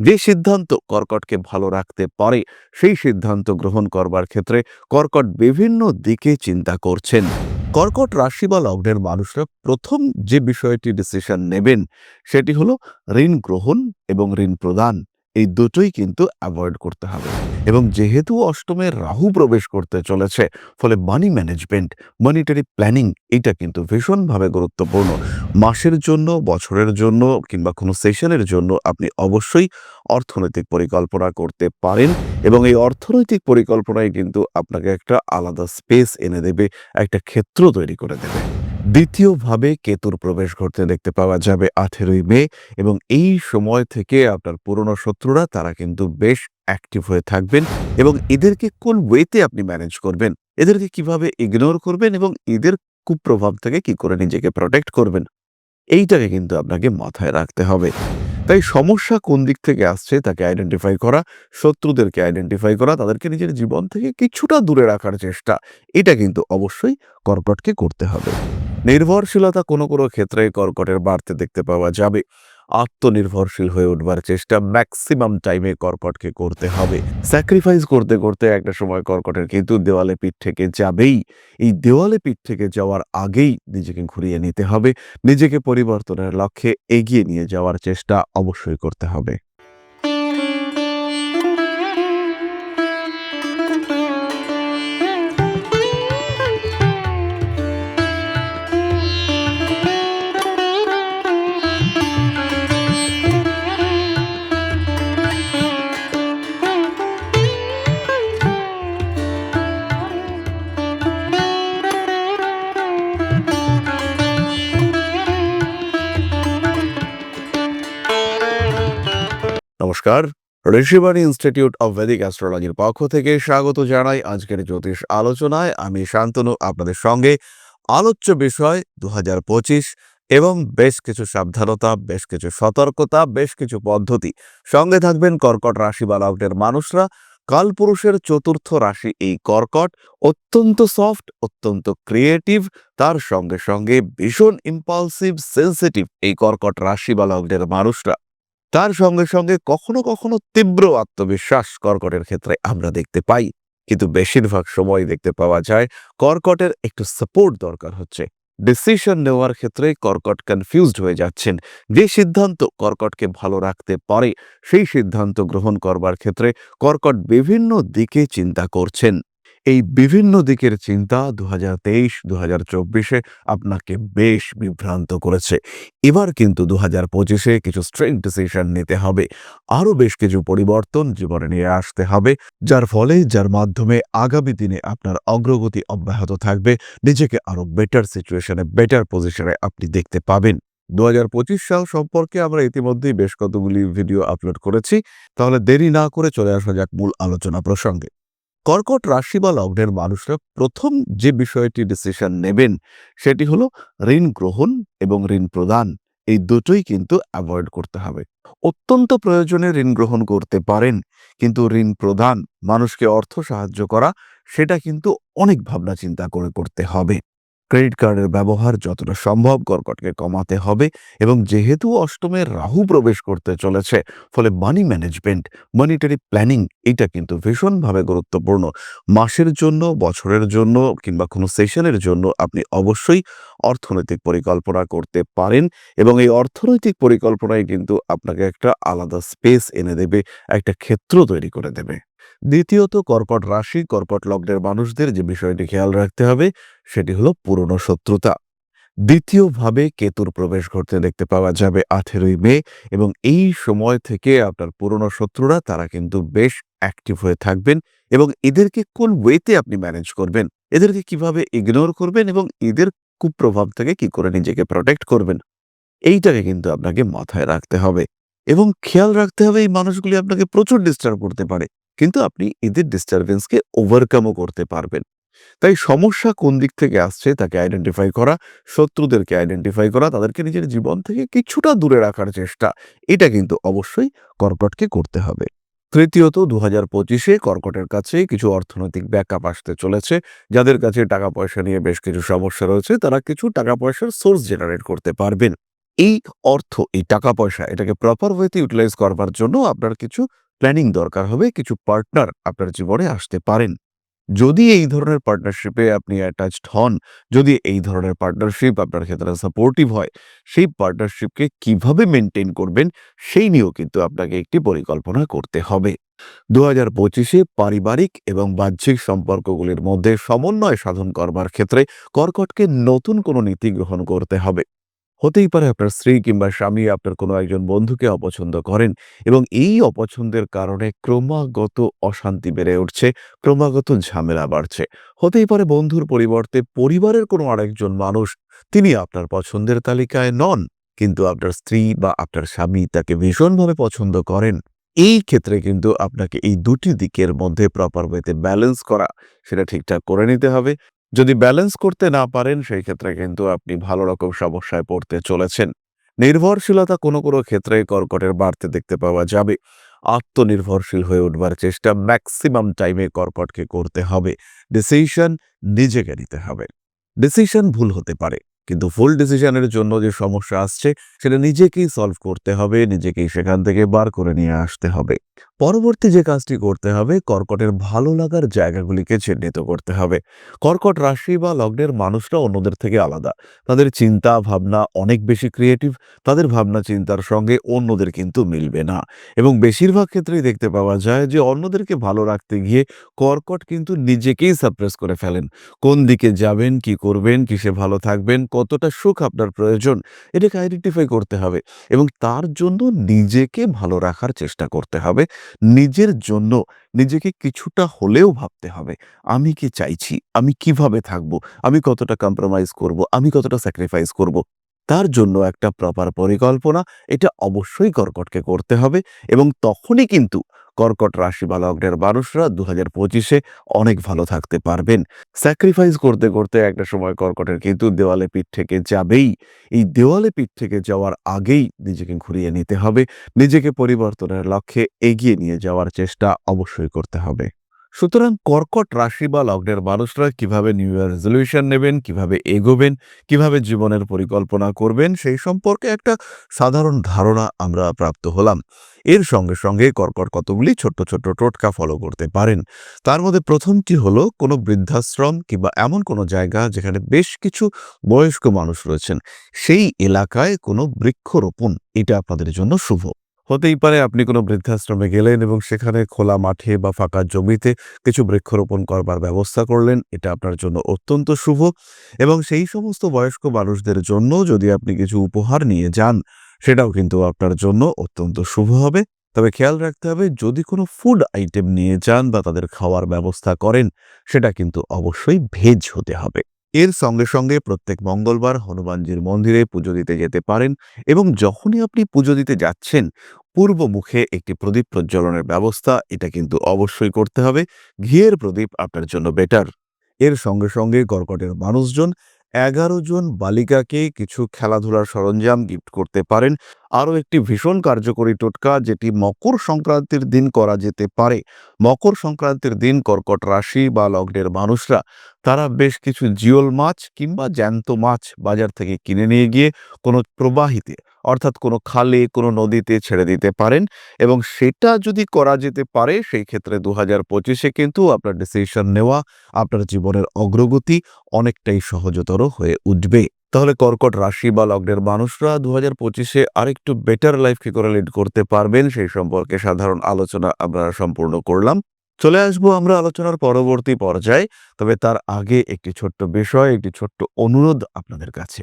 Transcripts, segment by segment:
যে সিদ্ধান্ত কর্কটকে ভালো রাখতে পারে, সেই সিদ্ধান্ত গ্রহণ করবার ক্ষেত্রে কর্কট বিভিন্ন দিকে চিন্তা করছেন। কর্কট রাশি বা লগ্নের মানুষরা প্রথম যে বিষয়টি ডিসিশন নেবেন, সেটি হলো ঋণ গ্রহণ এবং ঋণ প্রদান। এই দুটোই কিন্তু অ্যাভয়েড করতে হবে। এবং যেহেতু অষ্টমে রাহু প্রবেশ করতে চলেছে, ফলে মানি ম্যানেজমেন্ট মনিটারি প্ল্যানিং এটা কিন্তু ভীষণভাবে গুরুত্বপূর্ণ। মাসের জন্য, বছরের জন্য কিংবা কোনো সেশনের জন্য আপনি অবশ্যই অর্থনৈতিক পরিকল্পনা করতে পারেন এবং এই অর্থনৈতিক পরিকল্পনায় কিন্তু আপনাকে একটা আলাদা স্পেস এনে দেবে, একটা ক্ষেত্র তৈরি করে দেবে। দ্বিতীয়ভাবে কেতুর প্রবেশ ঘটতে দেখতে পাওয়া যাবে আঠেরোই মে এবং এই সময় থেকে আপনার পুরনো শত্রুরা তারা কিন্তু বেশ অ্যাক্টিভ হয়ে থাকবেন এবং এদেরকে কোন ওয়েতে আপনি ম্যানেজ করবেন? এদেরকে কীভাবে ইগনোর করবেন এবং এদের কুপ্রভাব থেকে কি করে নিজেকে প্রোটেক্ট করবেন? এইটাকে কিন্তু আপনাকে মাথায় রাখতে হবে। তাই সমস্যা কোন দিক থেকে আসছে তাকে আইডেন্টিফাই করা, শত্রুদেরকে আইডেন্টিফাই করা, তাদেরকে নিজের জীবন থেকে কিছুটা দূরে রাখার চেষ্টা, এটা কিন্তু অবশ্যই কর্কটকে করতে হবে। নির্ভরশীলতা কোনো কোনো ক্ষেত্রে কর্কটের বাড়তে দেখতে পাওয়া যাবে। আত্মনির্ভরশীল হয়ে উঠবার চেষ্টা ম্যাক্সিমাম টাইমে কর্কটকে করতে হবে। স্যাক্রিফাইস করতে করতে একটা সময় কর্কটের কিন্তু দেওয়ালে পিঠ থেকে যাবেই। এই দেওয়ালে পিঠ থেকে যাওয়ার আগেই নিজেকে ঘুরিয়ে নিতে হবে। নিজেকে পরিবর্তনের লক্ষ্যে এগিয়ে নিয়ে যাওয়ার চেষ্টা অবশ্যই করতে হবে। ঋষিবাণী ইনস্টিটিউট অব ভেদিক অ্যাস্ট্রোলজির পক্ষ থেকে স্বাগত জানাই আজকের জ্যোতিষ আলোচনায়। আমি শান্তনু, আপনাদের সঙ্গে আলোচ্য বিষয় দু হাজার পঁচিশ এবং বেশ কিছু সাবধানতা, বেশ কিছু সতর্কতা, বেশ কিছু পদ্ধতি। সঙ্গে থাকবেন কর্কট রাশি বা লগ্নের মানুষরা। কালপুরুষের চতুর্থ রাশি এই কর্কট, অত্যন্ত সফট, অত্যন্ত ক্রিয়েটিভ তার সঙ্গে সঙ্গে ভীষণ ইম্পালসিভ সেন্সিটিভ এই কর্কট রাশি বা লগ্নের মানুষরা। তার সঙ্গে সঙ্গে কখনো কখনো তীব্র আত্মবিশ্বাস কর্কটের ক্ষেত্রে আমরা দেখতে পাই। কিন্তু বেশিরভাগ সময় দেখতে পাওয়া যায়, কর্কটের একটু সাপোর্ট দরকার হচ্ছে। ডিসিশন নেওয়ার ক্ষেত্রে কর্কট কনফিউজড হয়ে যাচ্ছেন। যে সিদ্ধান্ত কর্কটকে ভালো রাখতে পারে, সেই সিদ্ধান্ত গ্রহণ করবার ক্ষেত্রে কর্কট বিভিন্ন দিকে চিন্তা করছেন। এই বিভিন্ন দিকের চিন্তা দু হাজার তেইশ দু হাজার চব্বিশে আপনাকে বেশ বিভ্রান্ত করেছে। এবার কিন্তু দু হাজার পঁচিশে কিছু স্ট্রেংথ ডিসিশন নিতে হবে। আরও বেশ কিছু পরিবর্তন জীবনে নিয়ে আসতে হবে, যার ফলে, যার মাধ্যমে আগামী দিনে আপনার অগ্রগতি অব্যাহত থাকবে। নিজেকে আরও বেটার সিচুয়েশনে বেটার পজিশনে আপনি দেখতে পাবেন। দু হাজার পঁচিশ সাল সম্পর্কে আমরা ইতিমধ্যেই বেশ কতগুলি ভিডিও আপলোড করেছি। তাহলে দেরি না করে চলে আসা যাক মূল আলোচনা প্রসঙ্গে। কর্কট রাশি বা লগ্নের মানুষরা প্রথম যে বিষয়টি ডিসিশন নেবেন, সেটি হলো ঋণ গ্রহণ এবং ঋণ প্রদান। এই দুটোই কিন্তু অ্যাভয়েড করতে হবে। অত্যন্ত প্রয়োজনে ঋণ গ্রহণ করতে পারেন, কিন্তু ঋণ প্রদান, মানুষকে অর্থ সাহায্য করা, সেটা কিন্তু অনেক ভাবনা চিন্তা করে করতে হবে। ক্রেডিট কার্ডের ব্যবহার যতটা সম্ভব কর্কটকে কমাতে হবে এবং যেহেতু অষ্টমে রাহু প্রবেশ করতে চলেছে, ফলে মানি ম্যানেজমেন্ট মনিটারি প্ল্যানিং এটা কিন্তু ভীষণভাবে গুরুত্বপূর্ণ। মাসের জন্য, বছরের জন্য কিংবা কোনো সেশনের জন্য আপনি অবশ্যই অর্থনৈতিক পরিকল্পনা করতে পারেন এবং এই অর্থনৈতিক পরিকল্পনায় কিন্তু আপনাকে একটা আলাদা স্পেস এনে দেবে, একটা ক্ষেত্র তৈরি করে দেবে। দ্বিতীয়ত, কর্কট রাশি, কর্কট লগ্নের মানুষদের যে বিষয়টি খেয়াল রাখতে হবে, সেটি হলো পুরনো শত্রুতা। দ্বিতীয়ভাবে, কেতুর প্রবেশ ঘটতে দেখতে পাওয়া যাবে আঠেরোই মে এবং এই সময় থেকে আপনার পুরনো শত্রুরা, তারা কিন্তু বেশ অ্যাক্টিভ হয়ে থাকবেন এবং এদেরকে কোন ওয়েতে আপনি ম্যানেজ করবেন? এদেরকে কীভাবে ইগনোর করবেন এবং এদের কুপ্রভাব থেকে কি করে নিজেকে প্রোটেক্ট করবেন? এইটাকে কিন্তু আপনাকে মাথায় রাখতে হবে এবং খেয়াল রাখতে হবে এই মানুষগুলি আপনাকে প্রচুর ডিস্টার্ব করতে পারে। কিন্তু আপনি এদের ডিস্টারবেন্সকে ওভারকামও করতে পারবেন। তাই সমস্যা কোন দিক থেকে আসছে তাকে আইডেন্টিফাই করা, শত্রুদেরকে আইডেন্টিফাই করা, তাদেরকে নিজের জীবন থেকে কিছুটা দূরে রাখার চেষ্টা, এটা কিন্তু অবশ্যই কর্কটকে করতে হবে। তৃতীয়ত দু হাজার পঁচিশে কর্কটের কাছে কিছু অর্থনৈতিক ব্যাকআপ আসতে চলেছে। যাদের কাছে টাকা পয়সা নিয়ে বেশ কিছু সমস্যা রয়েছে, তারা কিছু টাকা পয়সার সোর্স জেনারেট করতে পারবেন। এই অর্থ, এই টাকা পয়সা এটাকে প্রপার ওয়েতে ইউটিলাইজ করবার জন্য আপনার কিছু প্ল্যানিং দরকার হবে, কিছু পার্টনার আপনার জীবনে আসতে পারেন। যদি এই ধরনের পার্টনারশিপে আপনি অ্যাটাচড হন, যদি এই ধরনের পার্টনারশিপ আপনার ক্ষেত্রে সাপোর্টিভ হয়, সেই পার্টনারশিপকে কীভাবে মেনটেন করবেন, সেই নিয়েও কিন্তু আপনাকে একটি পরিকল্পনা করতে হবে। দু হাজার পঁচিশে পারিবারিক এবং বাহ্যিক সম্পর্কগুলির মধ্যে সমন্বয় সাধন করবার ক্ষেত্রে কর্কটকে নতুন কোনো নীতি গ্রহণ করতে হবে। হতেই পারে আপনার স্ত্রী কিংবা স্বামী আপনার কোনো একজন বন্ধুকে অপছন্দ করেন এবং এই অপছন্দের কারণে ক্রমাগত অশান্তি বেড়ে উঠছে, ক্রমাগত ঝামেলা বাড়ছে। হতেই পারে বন্ধুর পরিবর্তে পরিবারের কোনো আরেকজন মানুষ তিনি আপনার পছন্দের তালিকায় নন, কিন্তু আপনার স্ত্রী বা আপনার স্বামী তাকে ভীষণভাবে পছন্দ করেন। এই ক্ষেত্রে কিন্তু আপনাকে এই দুটি দিকের মধ্যে প্রপার ওয়েতে ব্যালেন্স করা, সেটা ঠিকঠাক করে নিতে হবে। যদি ব্যালেন্স করতে না পারেন, সেই ক্ষেত্রে কিন্তু আপনি ভালো রকম সমস্যায় পড়তে চলেছেন। নির্ভরশীলতা কোনো কোনো ক্ষেত্রে কর্কটের বাড়তে দেখতে পাওয়া যাবে। আত্মনির্ভরশীল হয়ে উঠবার চেষ্টা ম্যাক্সিমাম টাইমে কর্কটকে করতে হবে। ডিসিশন নিজেকে নিতে হবে। ডিসিশন ভুল হতে পারে, কিন্তু ফুল ডিসিশনের জন্য যে সমস্যা আসছে, সেটা নিজেকেই সলভ করতে হবে, নিজেকেই সেখান থেকে বার করে নিয়ে আসতে হবে। পরবর্তী যে কাজটি করতে হবে, কর্কটের ভালো লাগার জায়গাগুলিকে চিহ্নিত করতে হবে। কর্কট রাশি বা লগ্নের মানুষরা অন্যদের থেকে আলাদা। তাদের চিন্তা, ভাবনা অনেক বেশি ক্রিয়েটিভ তাদের ভাবনা চিন্তার সঙ্গে অন্যদের কিন্তু মিলবে না। এবং বেশিরভাগ ক্ষেত্রেই দেখতে পাওয়া যায় যে, অন্যদেরকে ভালো রাখতে গিয়ে কর্কট কিন্তু নিজেকেই সাপ্রেস করে ফেলেন। কোন দিকে যাবেন, কি করবেন, কিসে ভালো থাকবেন, কতটা সুখ আপনার প্রয়োজন, এটাকে আইডেন্টিফাই করতে হবে। এবং তার জন্য নিজেকে ভালো রাখার চেষ্টা করতে হবে। নিজের জন্য নিজেকে কিছুটা হলেও ভাবতে হবে। আমি কি চাইছি? আমি কীভাবে থাকব? আমি কতটা কম্প্রোমাইজ করব? আমি কতটা স্যাক্রিফাইস করব? তার জন্য একটা প্রপার পরিকল্পনা, এটা অবশ্যই কর্কটকে করতে হবে এবং তখনই কিন্তু কর্কট রাশি বা লগ্নের মানুষরা দু হাজার পঁচিশে অনেক ভালো থাকতে পারবেন। স্যাক্রিফাইস করতে করতে একটা সময় কর্কটের কিন্তু দেওয়ালে পিঠ থেকে যাবেই। এই দেওয়ালে পিঠ থেকে যাওয়ার আগেই নিজেকে ঘুরিয়ে নিতে হবে। নিজেকে পরিবর্তনের লক্ষ্যে এগিয়ে নিয়ে যাওয়ার চেষ্টা অবশ্যই করতে হবে। সুতরাং কর্কট রাশি বা লগ্নের মানুষরা কীভাবে নিউ ইয়ার রেজলিউশন নেবেন, কীভাবে এগোবেন, কীভাবে জীবনের পরিকল্পনা করবেন, সেই সম্পর্কে একটা সাধারণ ধারণা আমরা প্রাপ্ত হলাম। এর সঙ্গে সঙ্গে কর্কট কতগুলি ছোট্ট ছোট্ট টোটকা ফলো করতে পারেন। তার মধ্যে প্রথমটি হলো কোনো বৃদ্ধাশ্রম কিংবা এমন কোনো জায়গা যেখানে বেশ কিছু বয়স্ক মানুষ রয়েছেন। সেই এলাকায় কোনো বৃক্ষরোপণ, এটা আপনাদের জন্য শুভ। হতেই পারে আপনি কোনো বৃদ্ধাশ্রমে গেলেন এবং সেখানে খোলা মাঠে বা ফাঁকা জমিতে কিছু বৃক্ষরোপণ করবার ব্যবস্থা করলেন। এটা আপনার জন্য অত্যন্ত শুভ এবং সেই সমস্ত বয়স্ক মানুষদের জন্য যদি আপনি কিছু উপহার নিয়ে যান, সেটাও কিন্তু আপনার জন্য অত্যন্ত শুভ হবে। তবে খেয়াল রাখতে হবে, যদি কোনো ফুড আইটেম নিয়ে যান বা তাদের খাওয়ার ব্যবস্থা করেন, সেটা কিন্তু অবশ্যই ভেজ হতে হবে। এর সঙ্গে সঙ্গে প্রত্যেক মঙ্গলবার হনুমানজির মন্দিরে পুজো দিতে যেতে পারেন এবং যখনই আপনি পুজো দিতে যাচ্ছেন, পূর্ব মুখে একটি প্রদীপ প্রজ্বলনের ব্যবস্থা এটা কিন্তু অবশ্যই করতে হবে। ঘিয়ের প্রদীপ আপনার জন্য বেটার এর সঙ্গে সঙ্গে কর্কটের মানুষজন এগারো জন বালিকাকে কিছু খেলাধুলার সরঞ্জাম গিফট করতে পারেন। আরও একটি ভীষণ কার্যকরী টোটকা, যেটি মকর সংক্রান্তির দিন করা যেতে পারে। মকর সংক্রান্তির দিন কর্কট রাশি বা লগ্নের মানুষরা, তারা বেশ কিছু জিওল মাছ কিংবা জ্যান্ত মাছ বাজার থেকে কিনে নিয়ে গিয়ে কোনো প্রবাহিতে অর্থাৎ কোনো খালে, কোনো নদীতে ছেড়ে দিতে পারেন এবং সেটা যদি করা যেতে পারে, সেই ক্ষেত্রে দু হাজার পঁচিশে কিন্তু আপনার ডিসিশন নেওয়া আপনার জীবনের অগ্রগতি অনেকটাই সহজতর হয়ে উঠবে। তাহলে কর্কট রাশি বা লগ্নের মানুষরা দু হাজার পঁচিশে আরেকটু বেটার লাইফ কি করে লিড করতে পারবেন, সেই সম্পর্কে সাধারণ আলোচনা আমরা সম্পূর্ণ করলাম। চলে আসব আমরা আলোচনার পরবর্তী পর্যায়ে, তবে তার আগে একটি ছোট্ট বিষয়, একটি ছোট্ট অনুরোধ আপনাদের কাছে।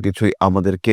কিছুই আমাদেরকে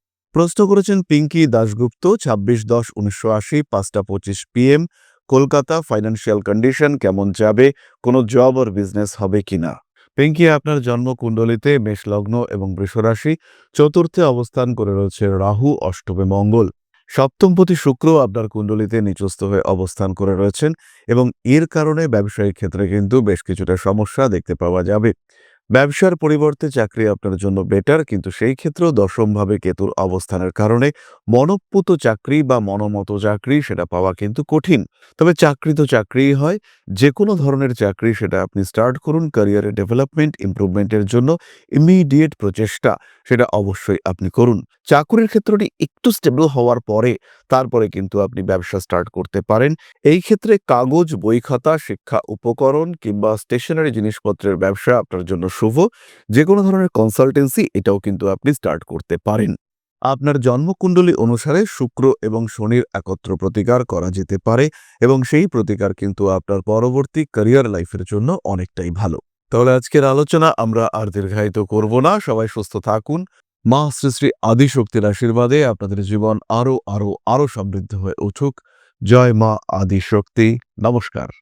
প্রশ্ন করেছেন পিঙ্কি দাশগুপ্ত, ছাব্বিশ দশ উনিশশো আশি, পাঁচটা পঁচিশ পিএম। কলকাতা ফাইন্যান্সিয়াল কন্ডিশন কেমন যাবে? কোনো জব আর বিজনেস হবে কিনা? পিঙ্কি, আপনার জন্ম জন্মকুণ্ডলিতে মেষলগ্ন এবং বৃষরাশি। চতুর্থে অবস্থান করে রয়েছে রাহু, অষ্টমে মঙ্গল। সপ্তমপতি শুক্র আপনার কুণ্ডলিতে নিচস্থ হয়ে অবস্থান করে রয়েছেন এবং এর কারণে ব্যবসায়িক ক্ষেত্রে কিন্তু বেশ কিছুটা সমস্যা দেখতে পাওয়া যাবে। ব্যবসার পরিবর্তে চাকরি আপনার জন্য বেটার কিন্তু সেই ক্ষেত্রেও দশমভাবে কেতুর অবস্থানের কারণে মনপ্পুত চাকরি বা মনোমত চাকরি সেটা পাওয়া কিন্তু কঠিন। তবে চাকরি তো চাকরিই হয় যে কোনো ধরনের চাকরি সেটা আপনি স্টার্ট করুন ক্যারিয়ারে ডেভেলপমেন্ট ইমপ্রুভমেন্টের জন্য ইমিডিয়েট প্রচেষ্টা সেটা অবশ্যই আপনি করুন। চাকুরির ক্ষেত্রটি একটু স্টেবল হওয়ার পরে তারপরে কিন্তু আপনি ব্যবসা স্টার্ট করতে পারেন। এই ক্ষেত্রে কাগজ, বই খাতা, শিক্ষা উপকরণ কিংবা স্টেশনারি জিনিসপত্রের ব্যবসা আপনার জন্য শুভ যে কোনো ধরনের কনসালটেন্সি এটাও কিন্তু আপনি স্টার্ট করতে পারেন। আপনার জন্মকুণ্ডলী অনুসারে শুক্র এবং শনির একত্র প্রতিকার করা যেতে পারে এবং সেই প্রতিকার কিন্তু আপনার পরবর্তী ক্যারিয়ার লাইফের জন্য অনেকটাই ভালো। তাহলে আজকের আলোচনা আমরা আর দীর্ঘায়িত করব না, সবাই সুস্থ থাকুন। মা শ্রী শ্রী আদিশক্তির আশীর্বাদে আপনাদের জীবন আরও আরও আরও সমৃদ্ধ হয়ে উঠুক। জয় মা আদিশক্তি। নমস্কার।